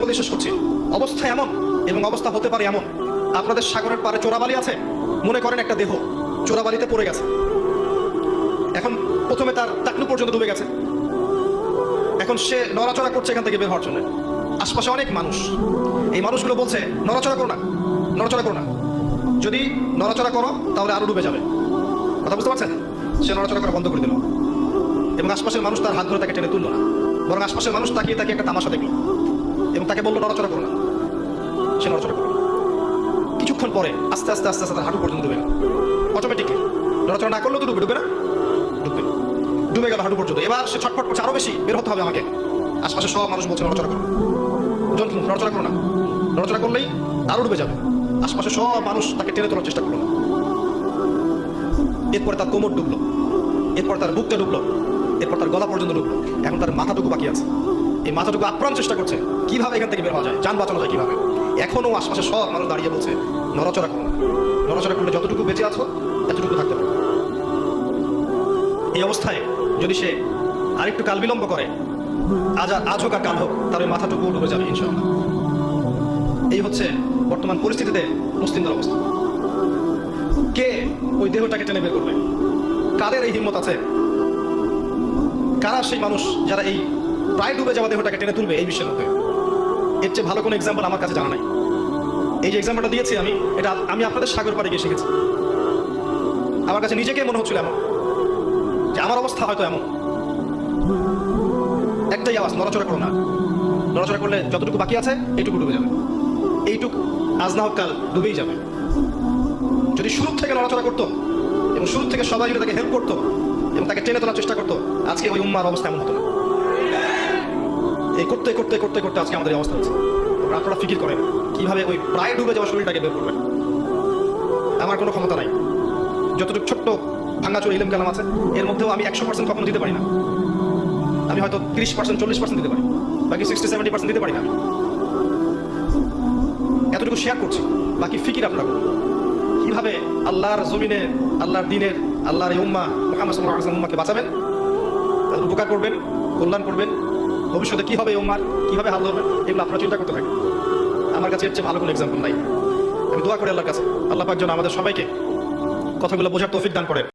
বলে করছি অবস্থা এমন এবং অবস্থা হতে পারে এমন। আপনাদের সাগরের পারে চোরাবালি আছে? মনে করেন একটা দেহ। চোরাবালিতে পড়ে গেছে। এখন প্রথমে তার টাকলু পর্যন্ত ডুবে গেছে। এখন সে নড়াচড়া করছে এখান থেকে বের হওয়ার জন্য। আশপাশে অনেক মানুষ। এই মানুষগুলো বলছে, নড়াচড়া করো না, নড়াচড়া করো না। যদি নড়াচড়া করো, তাহলে আরও ডুবে যাবে। কথা বুঝতে পারছেন? সে নড়াচড়া করা বন্ধ করে দিল। এবং আশপাশের মানুষ তার হাত ধরে তাকে টেনে তুললো না। বরং আশপাশের মানুষ তাকিয়ে তাকে একটা তামাশা দেখল। এবং তাকে বলল, নড়াচড়া করো না। সে নড়াচড়া করল। না। কিছুক্ষণ পরে আস্তে আস্তে আস্তে আস্তে তার হাঁটু পর্যন্ত ডুবে গেল। অটোমেটিকলি নড়াচড়া না করলেও তো ডুবে ডুবে না? ডুববে ডুবে গেল হাঁটু পর্যন্ত। এবার সে ছটফট করছে আরও বেশি, বের হতে হবে আমাকে। আশপাশে সব মানুষ বলছে, নড়াচড়া করো। জন্তু নড়াচড়া করো না। নড়াচড়া করলেই আরও ডুবে যাবে। আশপাশে সব মানুষ তাকে টেনে তোলার চেষ্টা করল। না এরপরে তার কোমর ডুবলো। এরপর তার বুকটা ডুবলো। এরপর তার গলা পর্যন্ত ডুবলো। এখন তার মাথাটুকু বাকি আছে। এই মাথাটুকু আপ্রাণ চেষ্টা করছে। কীভাবে এখান থেকে বের হওয়া যায়? যান বাঁচানো যায় কীভাবে? এখনও আশপাশে সব মানুষ দাঁড়িয়ে বলছে, নড়াচড়া করো না। নড়াচড়া করলে যতটুকু বেঁচে আছো, এতটুকু থাকতে পারো। এই অবস্থায় যদি সে আরেকটু কাল বিলম্ব করে, আজ আজ হোক আর কাল হোক, তার ওই মাথাটুকু ডুবে যাবে, ইনশাআল্লাহ। এই হচ্ছে বর্তমান পরিস্থিতিতে মুসলিমদের অবস্থা। কে ওই দেহটাকে টেনে বের করবে? কাদের এই হিম্মত আছে? কারা সেই মানুষ যারা এই প্রায় ডুবে যাওয়া দেহটাকে টেনে তুলবে এই বিশ্বের মধ্যে এর চেয়ে ভালো কোনো এক্সাম্পল আমার কাছে জানা নাই। এই যে এক্সাম্পলটা দিয়েছি আমি, এটা আমি আপনাদের সাগর পাড়ে গিয়ে শিখেছি। আমার কাছে নিজেকে মনে হচ্ছিল এমন, যে আমার অবস্থা হয়তো এমন। একটাই আওয়াজ, নড়াচড়া করো না। নড়াচড়া করলে যতটুকু বাকি আছে, এইটুকু ডুবে যাবে। এইটুকু আজ না হোক কাল ডুবেই যাবে। যদি শুরু থেকে নড়াচড়া করতো, এবং শুরু থেকে সবাই যদি তাকে হেল্প করতো, এবং তাকে টেনে তোলার চেষ্টা করতো, আজকে ওই উম্মার অবস্থা এমন হতো না। এই করতে করতে করতে করতে আজকে আমাদের অবস্থা হচ্ছে। আপনারা ফিকির করেন কীভাবে ওই প্রায় ডুবে যাওয়া শরীরটাকে বের করবেন আমার কোনো ক্ষমতা নাই। যতটুকু ছোট্ট ভাঙাচোর ইলেম কালাম আছে, এর মধ্যেও আমি একশো পার্সেন্ট কখনো দিতে পারি না। আমি হয়তো তিরিশ পার্সেন্ট চল্লিশ পার্সেন্ট দিতে পারি। বাকি সিক্সটি সেভেন্টি পার্সেন্ট দিতে পারি না। এতটুকু শেয়ার করছি। বাকি ফিকির আপনারা কীভাবে আল্লাহর জমিনে, আল্লাহর দিনের, আল্লাহর উম্মা মোহাম্মদ উম্মাকে বাঁচাবেন? উপকার করবেন, কল্যাণ করবেন? ভবিষ্যতে কি হবে উম্মার, কীভাবে হাল ধরবে, এগুলো আপনারা চিন্তা করতে থাকেন। আমার কাছে এর চেয়ে ভালো কোনো এক্সাম্পল নাই। আমি দোয়া করি আল্লাহর কাছে। আল্লাহ পাক যেন আমাদের সবাইকে কথাগুলো বোঝার তৌফিক দান করেন।